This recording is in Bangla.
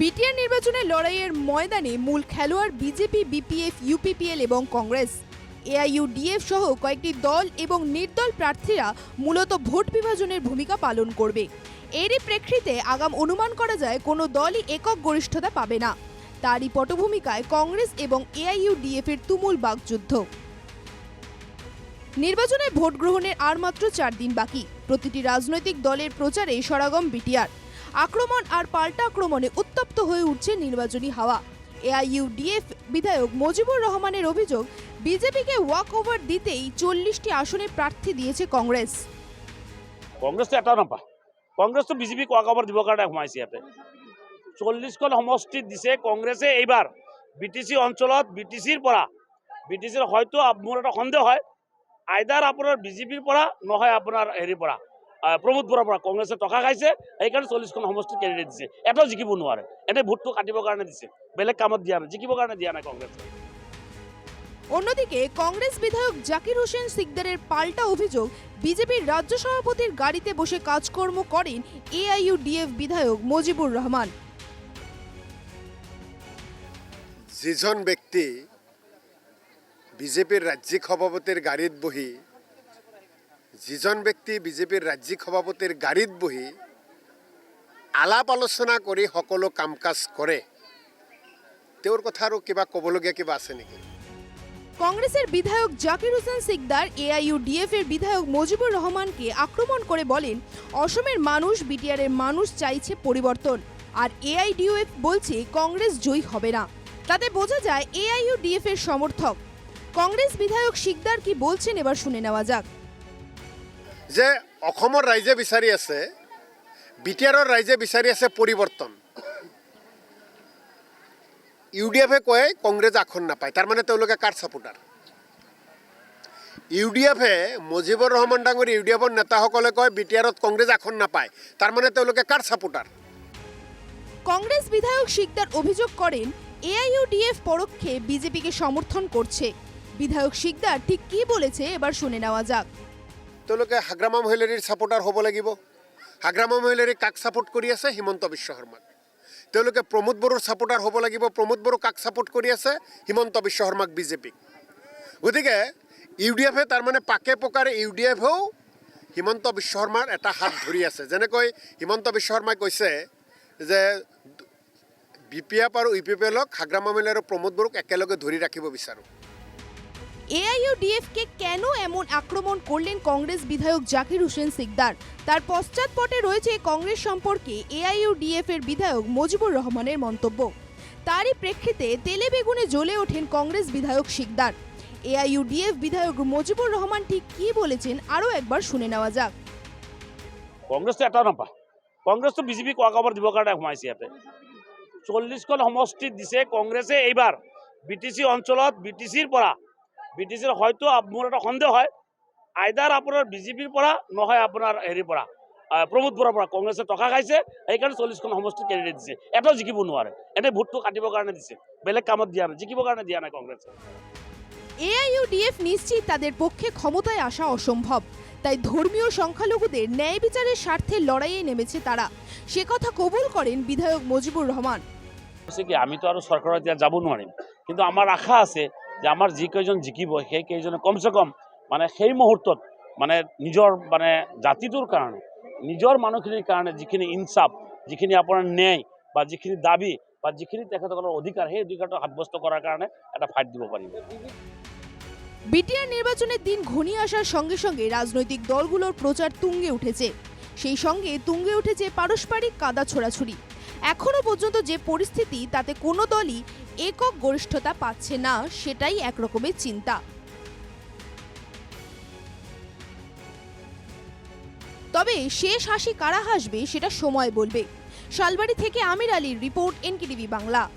বিটিআর নির্বাচনের লড়াইয়ের ময়দানে মূল খেলোয়াড় বিজেপি, বিপিএফ, ইউপিপিএল এবং কংগ্রেস। এআইইউডিএফ সহ কয়েকটি দল এবং নির্দল প্রার্থীরা মূলত ভোট বিভাজনের ভূমিকা পালন করবে। এরই প্রেক্ষিতে আগাম অনুমান করা যায়, কোনো দলই একক গরিষ্ঠতা পাবে না। তারই পটভূমিকায় কংগ্রেস এবং এআইইউডিএফ এর তুমুল বাকযুদ্ধ। নির্বাচনে ভোট গ্রহণের আর মাত্র চার দিন বাকি। প্রতিটি রাজনৈতিক দলের প্রচারে সরাগম বিটিআর। আক্রমণ আর পাল্টা আক্রমণে উত্তপ্ত হয়ে উঠছে নির্বাচনী হাওয়া। এআইইউডিএফ বিধায়ক মজিবুর রহমানের অভিযোগ, বিজেপিকে ওয়াক ওভার দিতেই চল্লিশটি আসনে প্রার্থী দিয়েছে কংগ্রেস। কংগ্রেস কংগ্ৰেছটো এটাও নাপায়। কংগ্ৰেছটো বিজেপিক ৱাকআভাৰ দিবৰ কাৰণে সোমাইছে ইয়াতে। চল্লিছখন সমষ্টিত দিছে কংগ্ৰেছে এইবাৰ। বি টি চি অঞ্চলত বি টি চিৰ পৰা বি হয়তো মোৰ এটা সন্দেহ হয় আইদাৰ আপোনাৰ বিজেপিৰ পৰা নহয় আপোনাৰ হেৰিৰ পৰা। প্ৰমোদ বৰাৰ পৰা কংগ্ৰেছে টকা খাইছে সেইকাৰণে চল্লিছখন সমষ্টিত কেণ্ডিডেট দিছে। এটাও জিকিব নোৱাৰে। এনেই ভোটটো কাটিবৰ কাৰণে দিছে। বেলেগ কামত দিয়া নাই। জিকিবৰ কাৰণে দিয়া নাই কংগ্ৰেছে। অন্যদিকে কংগ্রেস বিধায়ক জাকির হোসেন সিকদারের পাল্টা অভিযোগ বিজেপির রাজ্য সভাপতির গাড়িতে বসে কাজকর্ম করেন এআইইউডিএফ বিধায়ক মজিবুর রহমান। যিজন ব্যক্তি বিজেপিৰ ৰাজ্যিক সভাপতিৰ গাড়ীত বহি যিজন ব্যক্তি বিজেপির ৰাজ্যিক সভাপতিৰ গাড়ীত বহি আলাপ আলোচনা কৰি সকলো কাম কাজ কৰে, তেওঁৰ কথা আৰু কিবা ক'বলগীয়া কিবা আছে নেকি? কংগ্রেসের বিধায়ক জাকির হোসেন সিকদার এআইইউডিএফ এর বিধায়ক মজিবুর রহমানকে আক্রমণ করে বলেন অসমের মানুষ বিটিআর এর মানুষ চাইছে পরিবর্তন আর এআইডিউএফ বলছে কংগ্রেস জয়ী হবে না। তাতে বোঝা যায় এআইইউডিএফ এর সমর্থক। কংগ্রেস বিধায়ক সিকদার কি বলছেন এবার শুনে নেওয়া যাক। যে অসমৰ ৰাইজে বিচাৰি আছে বি টি আৰৰ ৰাইজে বিচাৰি আছে পৰিৱৰ্তন। ইউ ডি এফে কয়, কংগ্ৰেছ আসন নাপায়। তাৰমানে তেওঁলোকে কাৰ ছাপোৰ্টাৰ ইউ ডি এফে মুজিবুৰ ৰহমান ডাঙৰী ইউ ডি এফৰ নেতাসকলে কয় বি টি কংগ্ৰেছ আসন নাপায়। তাৰমানে তেওঁলোকে কাৰ ছাপোৰ্টাৰ কংগ্রেস বিধায়ক শিকদার অভিযোগ করেন এআইইউডিএফ পরোক্ষে বিজেপিকে সমর্থন করছে। বিধায়ক শিকদার ঠিক কি বলেছে, এবার শুনে নেওয়া যাক। তেওঁলোকে হাগ্ৰামা মহিলাৰীৰ ছাপোৰ্টাৰ হ'ব লাগিব। হাগ্ৰামা মহিলাৰী কাক ছাপোৰ্ট কৰি আছে? হিমন্ত বিশ্ব শৰ্মাক। তেওঁলোকে প্ৰমোদ বড়োৰ ছাপোৰ্টাৰ হ'ব লাগিব। প্ৰমোদ বড়ো কাক ছাপোৰ্ট কৰি আছে? হিমন্ত বিশ্ব শৰ্মাক বিজেপিক। গতিকে, ইউ ডি এফে তাৰমানে পাকে পকাৰে ইউ ডি এফেও হিমন্ত বিশ্ব শৰ্মাৰ এটা হাত ধৰি আছে। যেনেকৈ হিমন্ত বিশ্ব শৰ্মাই কৈছে যে বি পি এফ আৰু ইউ পি পি এলক হাগ্ৰামা মহিলা আৰু প্ৰমোদ বড়োক একেলগে ধৰি রাখিব বিচাৰোঁ। এআইইউডিএফ কে কেন এমন আক্রমণ করলেন কংগ্রেস বিধায়ক জাকির হোসেন সিকদার? তার পশ্চাৎপটে রয়েছে কংগ্রেস সম্পর্কে এআইইউডিএফ এর বিধায়ক মজিবুর রহমানের মন্তব্য। তারই প্রেক্ষিতে তেলে বেগুনে জ্বলে ওঠেন কংগ্রেস বিধায়ক শিকদার এআইইউডিএফ বিধায়ক মজিবুর রহমান ঠিক কি বলেছেন আরও একবার শুনে নেওয়া যাক। কংগ্ৰেছটো এটাও নাপায়। কংগ্ৰেছটো বিজেপিক ৱাকআভাৰ দিবৰ কাৰণে সোমাইছে ইয়াতে। চল্লিছখন সমষ্টিত দিছে কংগ্ৰেছে এইবাৰ। বি অঞ্চলত বি পৰা বি টি চিৰ হয়তো মোৰ এটা সন্দেহ হয় আইদাৰ আপোনাৰ বিজেপিৰ পৰা নহয় আপোনাৰ হেৰিৰ পৰা প্ৰমোদ বৰাৰ পৰা কংগ্ৰেছে টকা খাইছে সেইকাৰণে চল্লিছখন সমষ্টিত কেণ্ডিডেট দিছে। এটাও জিকিব নোৱাৰে এনেই ভোটটো কাটিবৰ কাৰণে দিছে বেলেগ কামত দিয়া নাই জিকিবৰ কাৰণে দিয়া নাই কংগ্ৰেছে। এআইইউডিএফ নিশ্চিত তাদের পক্ষে ক্ষমতায় আসা অসম্ভব। তাই ধর্মীয় সংখ্যালঘুদের ন্যায় বিচারের স্বার্থে লড়াইয়ে নেমেছে তারা। সে কথা কবুল করেন বিধায়ক মজিবুর রহমান। কি আমিতো আৰু চৰকাৰৰ এতিয়া যাব নোৱাৰিম। কিন্তু আমাৰ আশা আছে যে আমাৰ যিকেইজন জিকিব, সেই কেইজনে কমচে কম মানে সেই মুহূৰ্তত মানে নিজৰ মানে জাতিটোৰ কাৰণে, নিজৰ মানুহখিনিৰ কাৰণে যিখিনি ইনচাফ যিখিনি আপোনাৰ ন্যায় বা যিখিনি দাবি বা যিখিনি তেখেতসকলৰ অধিকাৰ, সেই অধিকাৰটো সাব্যস্ত কৰাৰ কাৰণে এটা ফাইট দিব পাৰিব। বিটিআর নির্বাচনের দিন ঘনিয়ে আসার সঙ্গে সঙ্গে রাজনৈতিক দলগুলোর প্রচার তুঙ্গে উঠেছে। সেই সঙ্গে তুঙ্গে উঠেছে পারস্পরিক কাদা ছোড়াছুড়ি। এখনও পর্যন্ত যে পরিস্থিতি, তাতে কোনো দলই একক গরিষ্ঠতা পাচ্ছে না, সেটাই একরকমের চিন্তা। তবে শেষ হাসি কারা হাসবে, সেটা সময় বলবে। শালবাড়ি থেকে আমির আলীর রিপোর্ট, এনকেটিভি বাংলা।